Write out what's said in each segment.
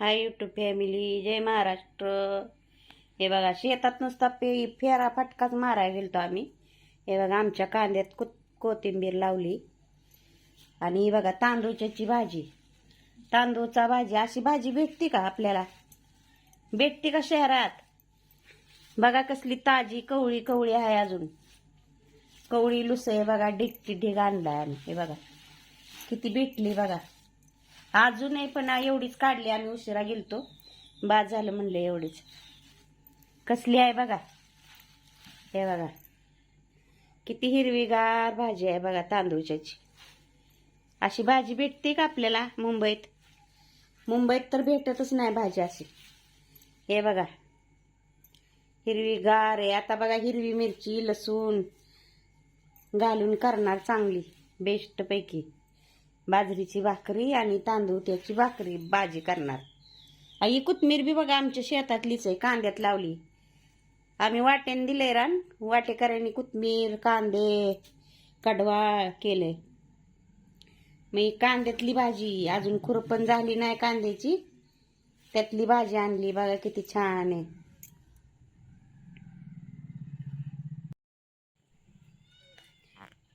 हाय YouTube family जय महाराष्ट्र. हे बघा शेतात नुसता पे फेरा फटकाच मारायला गेलतो आम्ही. हे बघा आमच्या कांद्यात को कोथिंबीर लावली. आणि ही बघा तांदूळच्याची भाजी. तांदूळचा भाजी अशी भाजी भेटते का आपल्याला? भेटते का शहरात? बघा कसली ताजी कवळी कवळी आहे अजून. कवळी लुस आहे बघा डिक्की ढिग आणलाय आम्ही. हे बघा किती भेटली बघा. अजूनही पण एवढीच काढली आम्ही उशिरा गेलतो. बाद झालं म्हणलं एवढीच. कसली आहे बघा. हे बघा. किती हिरवीगार भाजी आहे बघा तांदूळच्याची. अशी भाजी भेटते का आपल्याला मुंबईत? मुंबईत तर भेटतच नाही भाजी अशी. हे बघा. हिरवीगार आहे. आता बघा हिरवी मिरची लसूण घालून करणार चांगली. बेस्टपैकी बाजरीची भाकरी आणि तांदूळ त्याची भाकरी भाजी करणार. आई कोथमीर बी बघा आमच्या शेतातलीच आहे कांद्यात लावली. आम्ही वाट्याने दिले रान. वाटेकऱ्यांनी कोथमीर कांदे कडवाळ केले मी कांद्यातली भाजी अजून खुरपण झाली नाही कांद्याची. त्यातली भाजी आणली बघा किती छान आहे.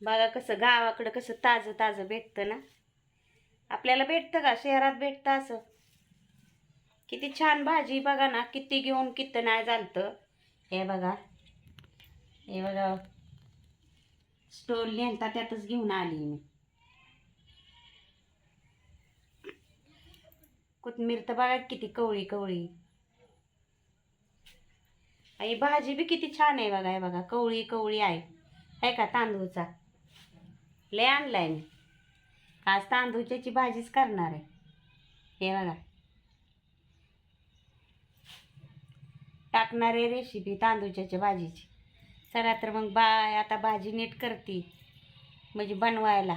बघा कसं गावाकडं कसं ताजं ताजं भेटतं ना. आपल्याला भेटतं का? शहरात भेटतं असं. किती छान भाजी बघा ना किती घेऊन किती नाही चालतं हे बघा. हे बघा. स्टोर नेलता त्यातच घेऊन आली मी. कोथमीर तर बघा किती कवळी कवळी. आई भाजी बी किती छान आहे बघा हे बघा. कवळी कवळी आहे. आहे का तांदूळचा? लय आणलाय मी. आज तांदूळच्याची भाजीच करणार आहे. हे बघा. टाकणार आहे रेसिपी तांदूळच्याच्या भाजीची. चला तर मग बाय आता भाजी नीट करते. म्हणजे बनवायला.